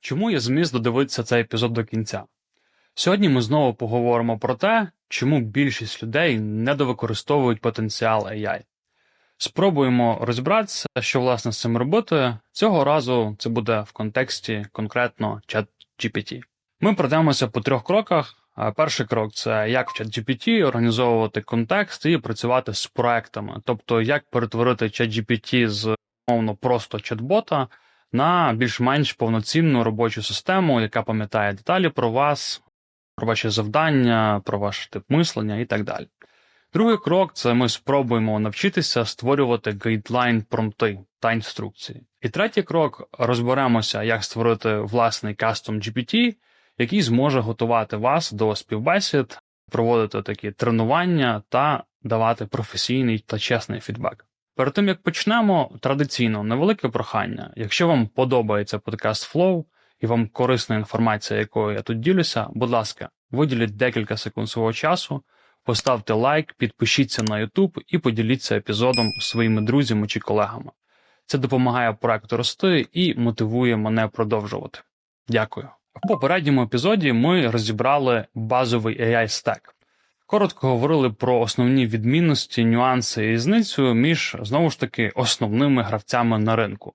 Чому є зміст додивитися цей епізод до кінця? Сьогодні ми знову поговоримо про те, чому більшість людей недовикористовують потенціал AI. Спробуємо розібратися, що власне з цим робити. Цього разу це буде в контексті конкретно ChatGPT. Ми пройдемося по трьох кроках. Перший крок це як в ChatGPT організовувати контекст і працювати з проектами, тобто як перетворити ChatGPT з мовно просто чат-бота на більш-менш повноцінну робочу систему, яка пам'ятає деталі про вас, про ваші завдання, про ваш тип мислення і так далі. Другий крок це ми спробуємо навчитися створювати гайдлайн промпти та інструкції. І третій крок розберемося, як створити власний кастом GPT, який зможе готувати вас до співбесід, проводити такі тренування та давати професійний та чесний фідбек. Перед тим як почнемо, традиційно невелике прохання. Якщо вам подобається подкаст Flow і вам корисна інформація, якою я тут ділюся, будь ласка, виділіть декілька секунд свого часу, поставте лайк, підпишіться на YouTube і поділіться епізодом зі своїми друзями чи колегами. Це допомагає проекту рости і мотивує мене продовжувати. Дякую. В попередньому епізоді ми розібрали базовий AI стек. Коротко говорили про основні відмінності, нюанси і різницю між знову ж таки основними гравцями на ринку,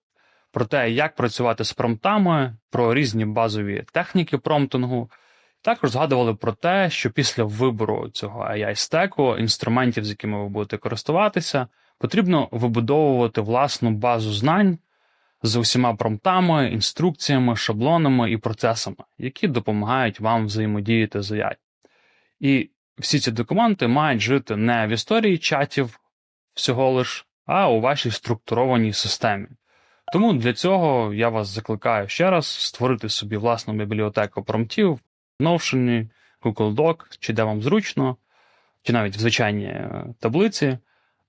про те, як працювати з промптами, про різні базові техніки промптингу. Також згадували про те, що після вибору цього ai стеку інструментів, з якими ви будете користуватися, потрібно вибудовувати власну базу знань з усіма промптами, інструкціями, шаблонами і процесами, які допомагають вам взаємодіяти з AI. І всі ці документи мають жити не в історії чатів всього лиш, а у вашій структурованій системі. Тому для цього я вас закликаю ще раз створити собі власну бібліотеку промптів в Notion, Google Doc, чи де вам зручно, чи навіть в звичайній е, таблиці,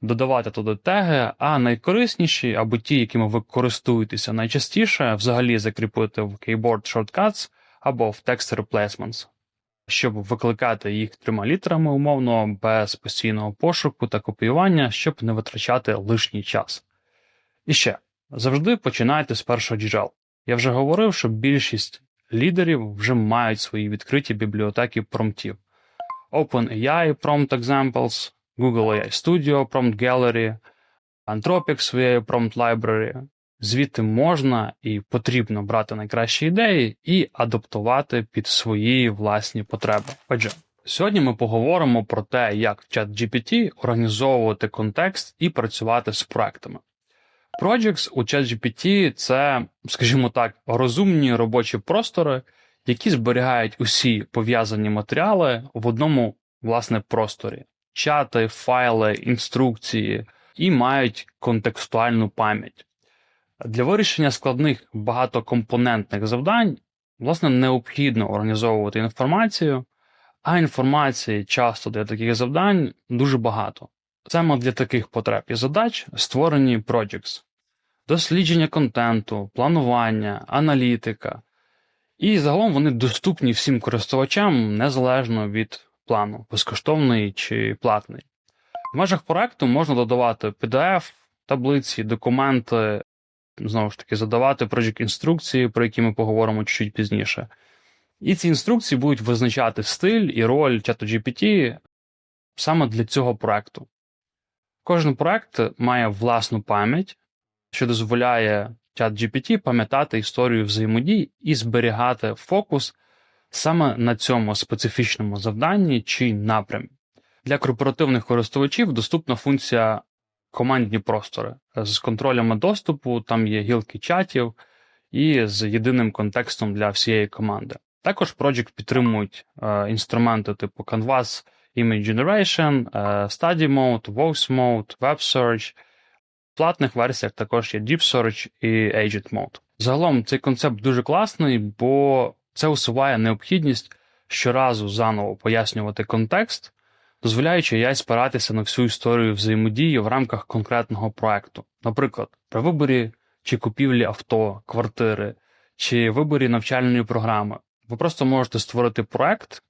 додавати туди теги, а найкорисніші або ті, якими ви користуєтеся найчастіше, взагалі закріпити в Keyboard Shortcuts або в Text Replacements щоб викликати їх трьома літерами умовно, без постійного пошуку та копіювання, щоб не витрачати лишній час. І ще завжди починайте з першого джерел. Я вже говорив, що більшість лідерів вже мають свої відкриті бібліотеки промптів. OpenAI Prompt Examples, Google AI Studio Prompt Gallery, Anthropic своєю Prompt Library, Звідти можна і потрібно брати найкращі ідеї і адаптувати під свої власні потреби. Отже, сьогодні ми поговоримо про те, як в ChatGPT організовувати контекст і працювати з проектами. Projects у ChatGPT – це, скажімо так, розумні робочі простори, які зберігають усі пов'язані матеріали в одному власне просторі: чати, файли, інструкції і мають контекстуальну пам'ять. Для вирішення складних багатокомпонентних завдань, власне, необхідно організовувати інформацію, а інформації часто для таких завдань дуже багато. Саме для таких потреб і задач створені Projects. дослідження контенту, планування, аналітика. І загалом вони доступні всім користувачам незалежно від плану, безкоштовний чи платний. В межах проекту можна додавати PDF, таблиці, документи, знову ж таки задавати project інструкції, про які ми поговоримо чуть пізніше. І ці інструкції будуть визначати стиль і роль чату GPT саме для цього проекту. Кожен проект має власну пам'ять, що дозволяє чат GPT пам'ятати історію взаємодій і зберігати фокус саме на цьому специфічному завданні чи напрямі. Для корпоративних користувачів доступна функція командні простори з контролями доступу, там є гілки чатів і з єдиним контекстом для всієї команди. Також Project підтримують е, інструменти типу Canvas, Image Generation, е, Study Mode, Voice Mode, Web Search. В платних версіях також є Deep Search і Agent Mode. Загалом цей концепт дуже класний, бо це усуває необхідність щоразу заново пояснювати контекст, дозволяючи AI спиратися на всю історію взаємодії в рамках конкретного проекту. Наприклад, при виборі чи купівлі авто, квартири, чи виборі навчальної програми. Ви просто можете створити проект,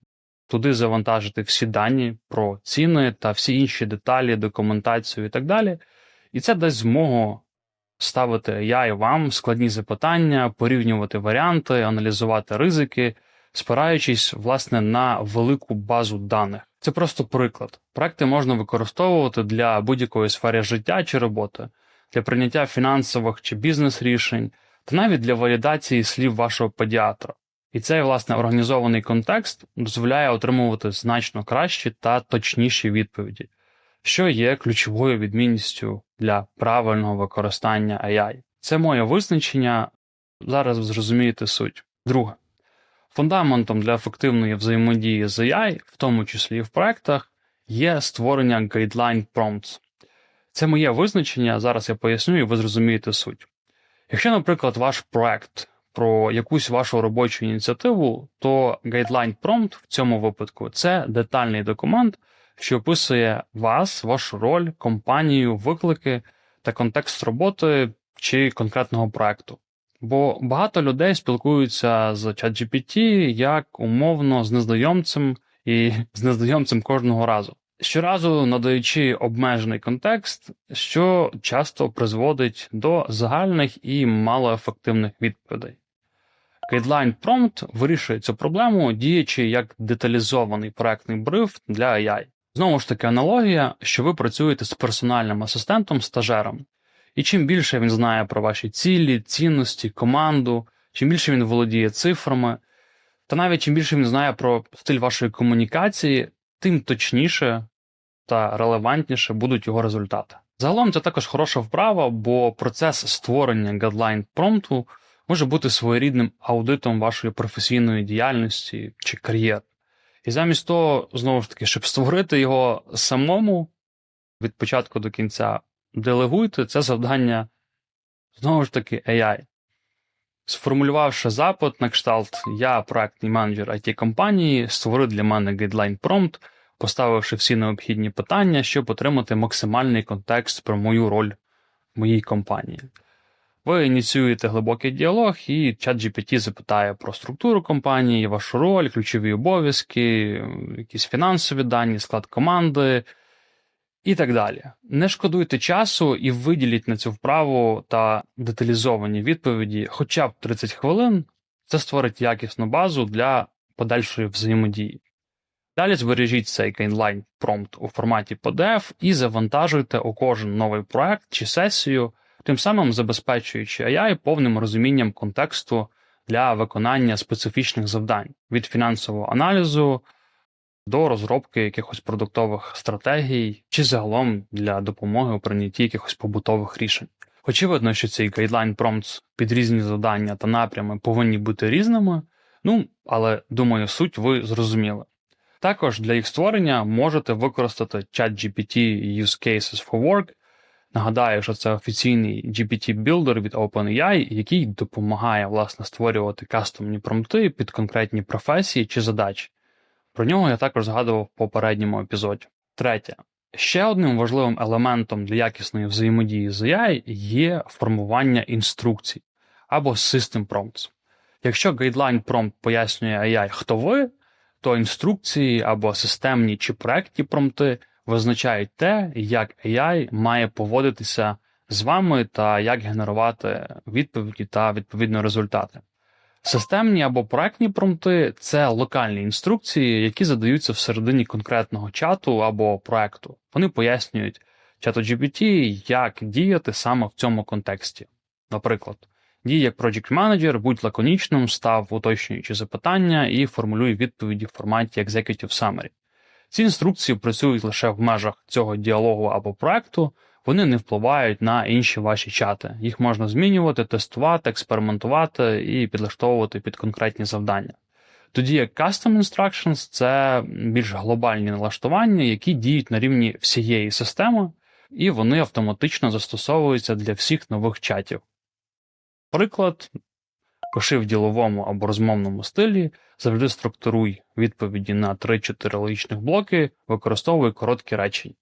туди завантажити всі дані про ціни та всі інші деталі, документацію і так далі. І це дасть змогу ставити AI вам складні запитання, порівнювати варіанти, аналізувати ризики, спираючись власне на велику базу даних. Це просто приклад. Проекти можна використовувати для будь-якої сфери життя чи роботи, для прийняття фінансових чи бізнес-рішень, та навіть для валідації слів вашого педіатра. І цей власне організований контекст дозволяє отримувати значно кращі та точніші відповіді, що є ключовою відмінністю для правильного використання AI. Це моє визначення. Зараз зрозумієте суть. Друге. Фундаментом для ефективної взаємодії з AI, в тому числі і в проектах, є створення Guideline Prompts. Це моє визначення, зараз я поясню, і ви зрозумієте суть. Якщо, наприклад, ваш проект про якусь вашу робочу ініціативу, то Guideline Prompt в цьому випадку це детальний документ, що описує вас, вашу роль, компанію, виклики та контекст роботи чи конкретного проекту. Бо багато людей спілкуються з ChatGPT як умовно з незнайомцем і з незнайомцем кожного разу. Щоразу надаючи обмежений контекст, що часто призводить до загальних і малоефективних відповідей. Guideline Prompt вирішує цю проблему, діючи як деталізований проектний бриф для AI. Знову ж таки, аналогія, що ви працюєте з персональним асистентом стажером. І чим більше він знає про ваші цілі, цінності, команду, чим більше він володіє цифрами, та навіть чим більше він знає про стиль вашої комунікації, тим точніше та релевантніше будуть його результати. Загалом це також хороша вправа, бо процес створення гадлайн промпту може бути своєрідним аудитом вашої професійної діяльності чи кар'єри. І замість того, знову ж таки, щоб створити його самому від початку до кінця, делегуйте це завдання знову ж таки AI. Сформулювавши запит на кшталт, я проектний менеджер it компанії, створив для мене гайдлайн промпт, поставивши всі необхідні питання, щоб отримати максимальний контекст про мою роль в моїй компанії. Ви ініціюєте глибокий діалог, і ChatGPT запитає про структуру компанії, вашу роль, ключові обов'язки, якісь фінансові дані, склад команди і так далі. Не шкодуйте часу і виділіть на цю вправу та деталізовані відповіді хоча б 30 хвилин. Це створить якісну базу для подальшої взаємодії. Далі збережіть цей Gainline промпт у форматі PDF і завантажуйте у кожен новий проект чи сесію, тим самим забезпечуючи AI повним розумінням контексту для виконання специфічних завдань від фінансового аналізу до розробки якихось продуктових стратегій чи загалом для допомоги у прийнятті якихось побутових рішень. Очевидно, що цей Guideline Prompts під різні завдання та напрями повинні бути різними, ну але думаю, суть ви зрозуміли. Також для їх створення можете використати ChatGPT Use Cases for Work. Нагадаю, що це офіційний GPT-білдер від OpenAI, який допомагає власне створювати кастомні промпти під конкретні професії чи задачі. Про нього я також згадував в попередньому епізоді. Третє. Ще одним важливим елементом для якісної взаємодії з AI є формування інструкцій або System Prompts. Якщо Guideline Prompt пояснює AI, хто ви, то інструкції або системні чи проектні промпти визначають те, як AI має поводитися з вами та як генерувати відповіді та відповідно результати. Системні або проектні промпти це локальні інструкції, які задаються всередині конкретного чату або проекту. Вони пояснюють чату GPT, як діяти саме в цьому контексті. Наприклад, дій як Project Manager, будь лаконічним, став уточнюючи запитання і формулюй відповіді в форматі Executive Summary. Ці інструкції працюють лише в межах цього діалогу або проекту, вони не впливають на інші ваші чати. Їх можна змінювати, тестувати, експериментувати і підлаштовувати під конкретні завдання. Тоді як Custom Instructions це більш глобальні налаштування, які діють на рівні всієї системи, і вони автоматично застосовуються для всіх нових чатів. Приклад, пиши в діловому або розмовному стилі, завжди структуруй відповіді на 3-4 логічних блоки, використовуй короткі речення.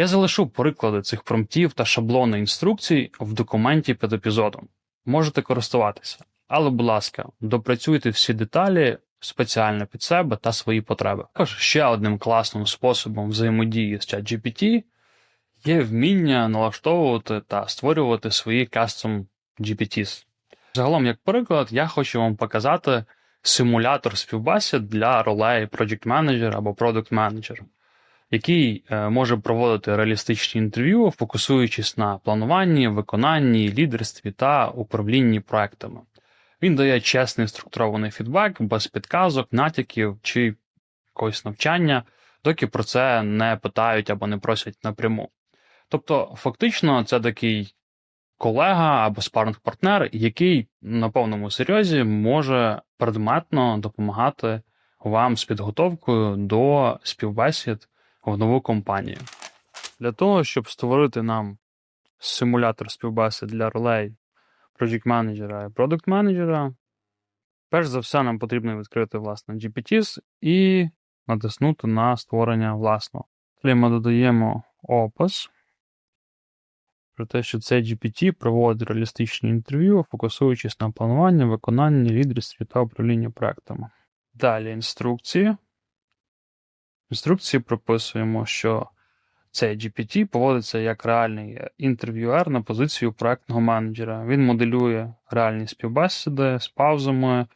Я залишу приклади цих промптів та шаблони інструкцій в документі під епізодом. Можете користуватися, але, будь ласка, допрацюйте всі деталі спеціально під себе та свої потреби. Також ще одним класним способом взаємодії з ChatGPT є вміння налаштовувати та створювати свої custom GPTs. Загалом, як приклад, я хочу вам показати симулятор співбесід для ролей Project Manager або Product Manager, який е, може проводити реалістичні інтерв'ю, фокусуючись на плануванні, виконанні, лідерстві та управлінні проектами. Він дає чесний структурований фідбек без підказок, натяків чи якогось навчання, доки про це не питають або не просять напряму. Тобто, фактично, це такий колега або спаринг-партнер, який на повному серйозі може предметно допомагати вам з підготовкою до співбесід в нову компанію. Для того, щоб створити нам симулятор співбесід для ролей Project менеджера і Product менеджера, перш за все, нам потрібно відкрити власне GPTs і натиснути на створення власного. Далі ми додаємо опис про те, що цей GPT проводить реалістичні інтерв'ю, фокусуючись на плануванні, виконанні, лідерстві та управлінні проектами. Далі інструкції. Інструкції прописуємо, що цей GPT поводиться як реальний інтерв'юер на позицію проектного менеджера. Він моделює реальні співбесіди з паузами,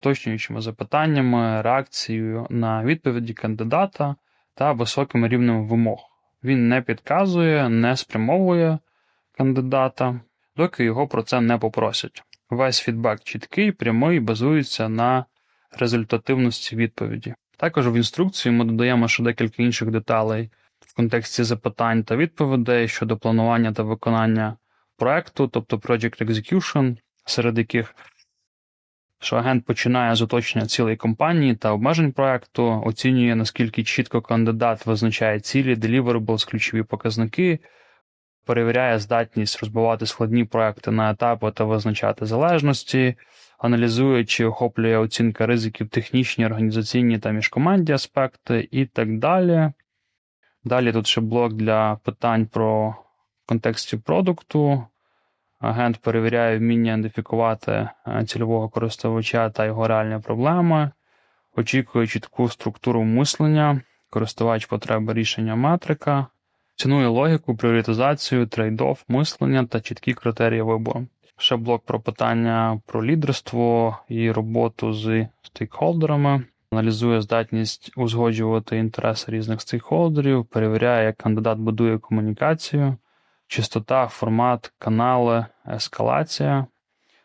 уточнюючими запитаннями, реакцією на відповіді кандидата та високим рівнем вимог. Він не підказує, не спрямовує кандидата, доки його про це не попросять. Весь фідбек чіткий, прямий, базується на результативності відповіді. Також в інструкції ми додаємо ще декілька інших деталей в контексті запитань та відповідей щодо планування та виконання проекту, тобто Project Execution, серед яких що агент починає з оточення цілої компанії та обмежень проекту, оцінює, наскільки чітко кандидат визначає цілі, deliverables, ключові показники, перевіряє здатність розбивати складні проекти на етапи та визначати залежності, аналізує, чи охоплює оцінка ризиків технічні, організаційні та міжкомандні аспекти і так далі. Далі тут ще блок для питань про контексті продукту. Агент перевіряє вміння ідентифікувати е, цільового користувача та його реальні проблеми, очікує чітку структуру мислення, користувач потреби рішення метрика, цінує логіку, пріоритизацію, трейд-офф, мислення та чіткі критерії вибору. Ще блок про питання про лідерство і роботу з стейкхолдерами, аналізує здатність узгоджувати інтереси різних стейкхолдерів, перевіряє, як кандидат будує комунікацію чистота, формат, канали, ескалація,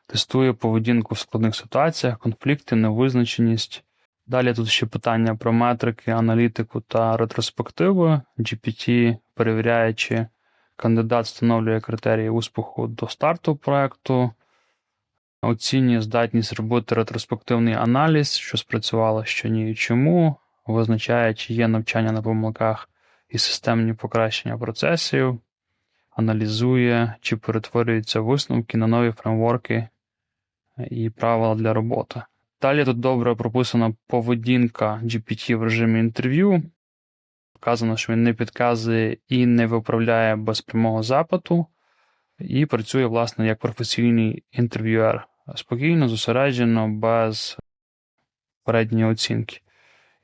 тестує поведінку в складних ситуаціях, конфлікти, невизначеність. Далі тут ще питання про метрики, аналітику та ретроспективи. GPT перевіряє, чи кандидат встановлює критерії успіху до старту проекту, оцінює здатність робити ретроспективний аналіз, що спрацювало, що ні і чому, визначає, чи є навчання на помилках і системні покращення процесів аналізує, чи перетворюються висновки на нові фреймворки і правила для роботи. Далі тут добре прописана поведінка GPT в режимі інтерв'ю. Вказано, що він не підказує і не виправляє без прямого запиту, і працює, власне, як професійний інтерв'юер. Спокійно, зосереджено, без передньої оцінки,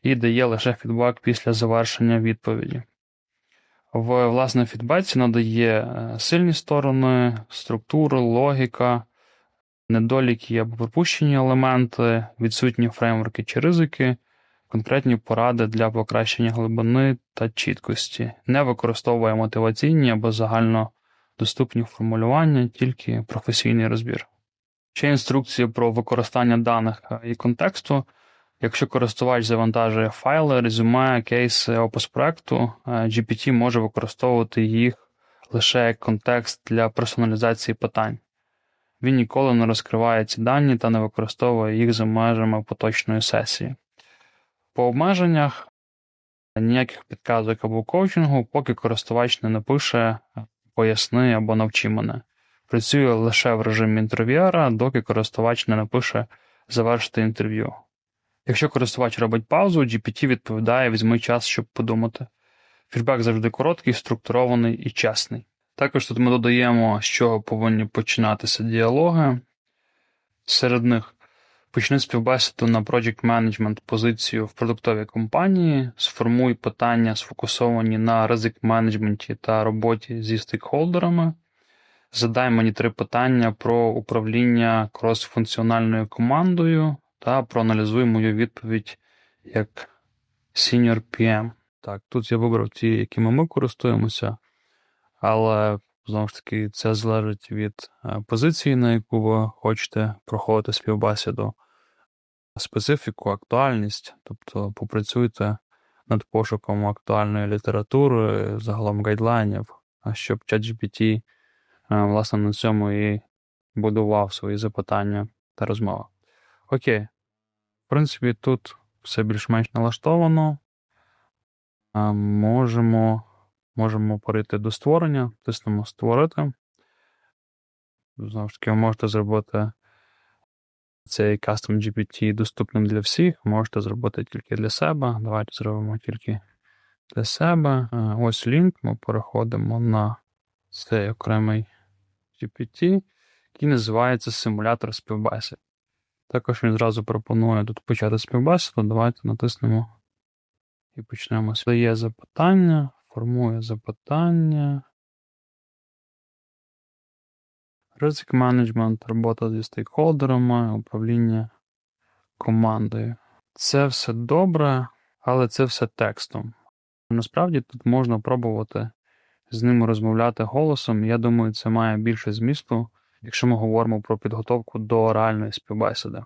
і дає лише фідбак після завершення відповіді. В власне фідбеці надає е, сильні сторони, структуру, логіка, недоліки або пропущені елементи, відсутні фреймворки чи ризики, конкретні поради для покращення глибини та чіткості. Не використовує мотиваційні або загальнодоступні формулювання, тільки професійний розбір. Ще інструкції про використання даних і контексту. Якщо користувач завантажує файли, резюме, кейси, опис проекту, е, GPT може використовувати їх лише як контекст для персоналізації питань. Він ніколи не розкриває ці дані та не використовує їх за межами поточної сесії. По обмеженнях ніяких підказок або коучингу, поки користувач не напише поясни або навчи мене. Працює лише в режимі інтерв'єра, доки користувач не напише завершити інтерв'ю. Якщо користувач робить паузу, GPT відповідає візьми час, щоб подумати. Фідбек завжди короткий, структурований і чесний. Також тут ми додаємо, з чого повинні починатися діалоги. Серед них Почни співбесіду на Project Management позицію в продуктовій компанії, сформуй питання, сфокусовані на ризик менеджменті та роботі зі стейкхолдерами. Задай мені три питання про управління кросфункціональною командою та проаналізуй мою відповідь як Senior PM. Так, тут я вибрав ті, якими ми користуємося, але знову ж таки це залежить від е, позиції, на яку ви хочете проходити співбесіду, специфіку, актуальність, тобто попрацюйте над пошуком актуальної літератури, загалом гайдлайнів, щоб ChatGPT е, власне на цьому і будував свої запитання та розмови. Окей. В принципі, тут все більш-менш налаштовано. Можемо, можемо перейти до створення, тиснемо створити. Знову ж таки, ви можете зробити цей Custom GPT доступним для всіх, можете зробити тільки для себе. Давайте зробимо тільки для себе. Ось лінк, ми переходимо на цей окремий GPT, який називається симулятор співбесід. Також він зразу пропонує тут почати співбесіду. Давайте натиснемо і почнемо. Дає запитання, формує запитання. Ризик менеджмент, робота зі стейкхолдерами, управління командою. Це все добре, але це все текстом. Насправді тут можна пробувати з ними розмовляти голосом. Я думаю, це має більше змісту, якщо ми говоримо про підготовку до реальної співбесіди.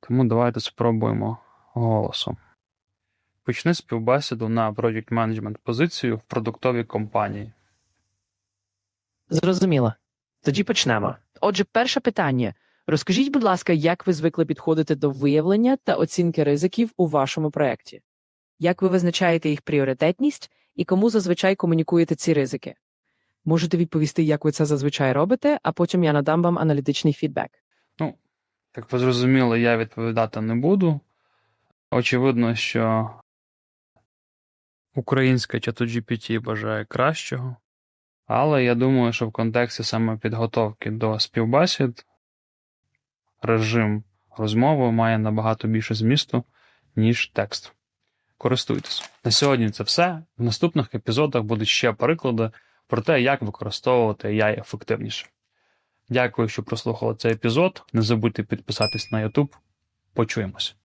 Тому давайте спробуємо голосом. Почни співбесіду на Project Management позицію в продуктовій компанії. Зрозуміло. Тоді почнемо. Отже, перше питання. Розкажіть, будь ласка, як ви звикли підходити до виявлення та оцінки ризиків у вашому проєкті? Як ви визначаєте їх пріоритетність і кому зазвичай комунікуєте ці ризики? Можете відповісти, як ви це зазвичай робите, а потім я надам вам аналітичний фідбек. Ну, як ви зрозуміли, я відповідати не буду. Очевидно, що українська ChatGPT бажає кращого. Але я думаю, що в контексті саме підготовки до співбесід режим розмови має набагато більше змісту, ніж текст. Користуйтесь. На сьогодні це все. В наступних епізодах будуть ще приклади про те, як використовувати AI ефективніше. Дякую, що прослухали цей епізод. Не забудьте підписатись на YouTube. Почуємось.